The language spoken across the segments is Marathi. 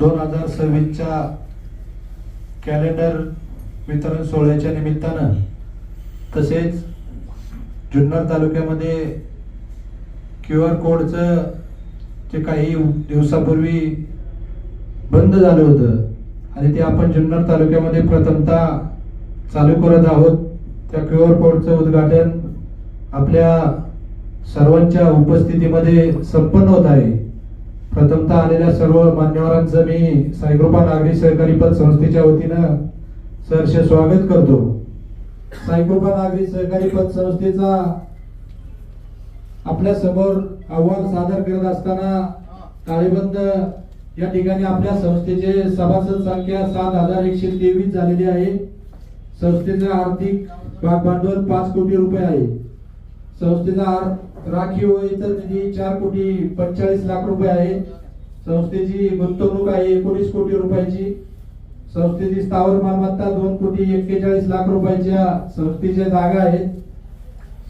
दोन हजार सव्वीसच्या कॅलेंडर वितरण सोहळ्याच्या निमित्तानं तसेच जुन्नर तालुक्यामध्ये क्यू आर कोडचं जे काही दिवसापूर्वी बंद झालं होतं आणि ते आपण जुन्नर तालुक्यामध्ये प्रथमतः चालू करत आहोत. त्या क्यू आर कोडचं उद्घाटन आपल्या सर्वांच्या उपस्थितीमध्ये संपन्न होत आहे. प्रथमतः आलेल्या सर्व मान्यवरांचं मी साईकृपा नागरी सहकारी पत संस्थेच्या वतीनं सहर्ष स्वागत करतो. साईकृपा नागरी सहकारी पत संस्थेचा आपल्यासमोर अहवाल सादर करत असताना ताळेबंद या ठिकाणी आपल्या संस्थेचे सभासद संख्या सात हजार एकशे तेवीस झालेली आहे. संस्थेचा आर्थिक भागभांडवल पाच कोटी रुपये आहे. संस्थेचा राखीव इतर निधी चार कोटी पंचेचाळीस लाख रुपये आहे. संस्थेची गुंतवणूक आहे एकोणीस कोटी रुपयाची. संस्थेची स्थावर मालमत्ता दोन कोटी एक्केचाळीस लाख रुपयाच्या संस्थेच्या जागा आहेत.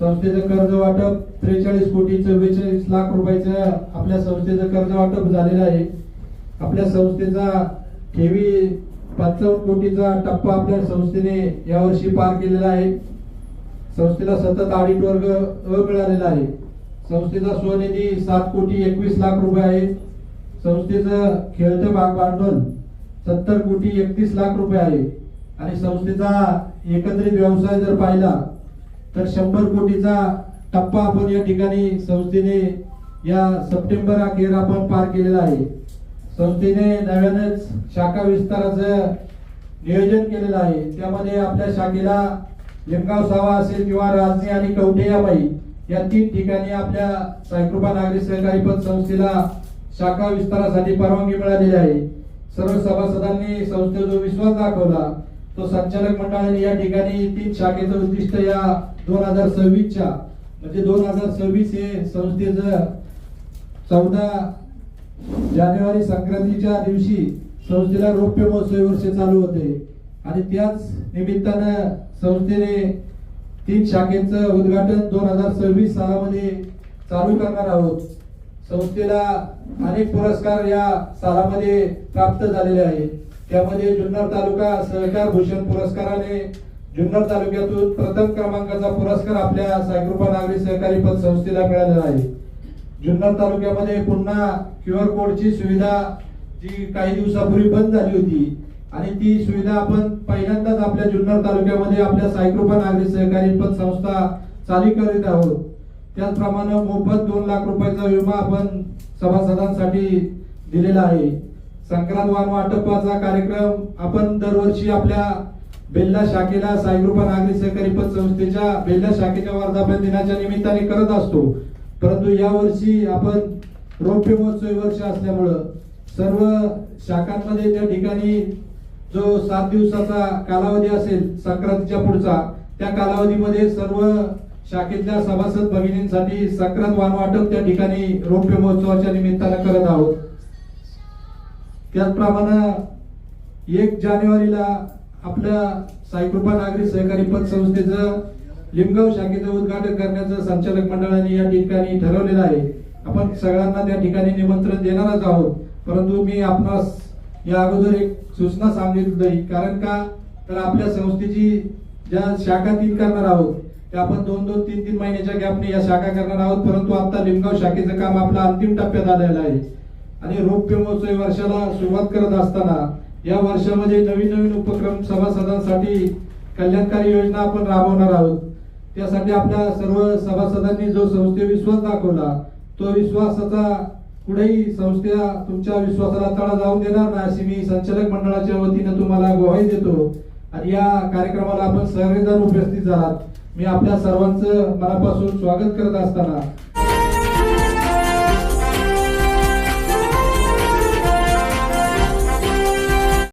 संस्थेचं कर्ज वाटप त्रेचाळीस कोटी चव्वेचाळीस लाख रुपयाचं आपल्या संस्थेचं कर्ज वाटप झालेलं आहे. आपल्या संस्थेचा ठेवी पंचावन्न कोटीचा टप्पा आपल्या संस्थेने यावर्षी पार केलेला आहे. संस्थेला सतत ऑडिट वर्ग अ मिळालेला आहे. संस्थेचा स्वनिधी सात कोटी एकवीस लाख रुपये आहे. संस्थेचं खेळतं भाग भांडवल सत्तर कोटी एकतीस लाख रुपये आहे. आणि संस्थेचा एकत्रित व्यवसाय जर पाहिला तर शंभर कोटीचा टप्पा आपण या ठिकाणी संस्थेने या सप्टेंबर अखेर आपण पार केलेला आहे. संस्थेने नव्यानेच शाखा विस्ताराचं नियोजन केलेलं आहे. त्यामध्ये आपल्या शाखेला लिंगाव सावा असेल किंवा राजनी आणि कवठेयाबाई या तीन ठिकाणी आपल्या सायकृपा नागरी सहकारी पत संस्थेला शाखा विस्तारासाठी परवानगी मिळालेली आहे. सर्व सभासदांनी संस्थेवर जो विश्वास दाखवला तो संचालक मंडळाने या ठिकाणी तीन शाखेचं उद्दिष्ट या दोन हजार सव्वीसच्या म्हणजे दोन हजार सव्वीस हे संस्थेचं चौदा जानेवारी संक्रांतीच्या दिवशी संस्थेला रौप्य महोत्सवी वर्ष चालू होते. आणि त्याच निमित्तानं संस्थेने तीन शाखेचं उद्घाटन दोन हजार सव्वीस सालामध्ये चालू करणार आहोत. संस्थेला अनेक पुरस्कार या सालामध्ये प्राप्त झालेले आहेत. त्यामध्ये जुन्नर तालुका सहकार भूषण पुरस्काराने जुन्नर तालुक्यातून प्रथम क्रमांकाचा पुरस्कार आपल्या सायकृपा नागरी सहकारी पद संस्थेला मिळालेला आहे. जुन्नर तालुक्यामध्ये पुन्हा क्यू आर कोडची सुविधा जी काही दिवसापूर्वी बंद झाली होती आणि ती सुविधा आपण पहिल्यांदाच आपल्या जुन्नर तालुक्यामध्ये आपल्या सायकृपा नागरी सहकारी पत संस्था चालू करीत आहोत. त्याचप्रमाणे मोफत दोन लाख रुपयाचा विमा आपण सभासदांसाठी दिलेला आहे. संक्रांत वाण वाटपाचा कार्यक्रम आपण दरवर्षी आपल्या बेल्ला शाखेला साईकृपा नागरी सहकारी पत संस्थेच्या बेल्ला शाखेच्या वर्धापन दिनाच्या निमित्ताने करत असतो. परंतु या वर्षी आपण रौप्य महोत्सवी वर्ष असल्यामुळं सर्व शाखांमध्ये त्या ठिकाणी जो सात दिवसाचा कालावधी असेल संक्रांतीच्या पुढचा त्या कालावधीमध्ये सर्व शाखेतल्या सभासद भगिनींसाठी संक्रांत वाण वाटप त्या ठिकाणी रौप्य महोत्सवाच्या निमित्तानं करत आहोत. त्याचप्रमाणे एक जानेवारीला आपल्या साईकृपा नागरी सहकारी पतसंस्थेचं लिमगाव शाखेचं उद्घाटन करण्याचं संचालक मंडळाने या ठिकाणी ठरवलेलं आहे. आपण सगळ्यांना त्या ठिकाणी निमंत्रण देणारच आहोत. परंतु मी आपणास या अगोदर एक सूचना सांगितली कारण का? तर आपल्या संस्थेची ज्या शाखा तीन करणार आहोत त्या आपण दोन दोन तीन तीन महिन्याच्या गॅपने या शाखा करणार आहोत. परंतु आता लिमगाव शाखेचं काम आपलं अंतिम टप्प्यात आलेलं आहे. आणि रौप्य महोत्सवी वर्षाला सुरुवात करत असताना या वर्षामध्ये नवीन नवीन उपक्रम सभासदांसाठी कल्याणकारी योजना आपण राबवणार आहोत. त्यासाठी आपल्या सर्व सभासदांनी जो संस्थे विश्वास दाखवला तो विश्वासाचा पुढेही संस्था तुमच्या विश्वासाला तडा जाऊन देणार नाही अशी मी संचालक मंडळाच्या वतीनं तुम्हाला ग्वाही देतो. आणि या कार्यक्रमाला आपण सर्वजण उपस्थित झालात मी आपल्या सर्वांचं मनापासून स्वागत करत असताना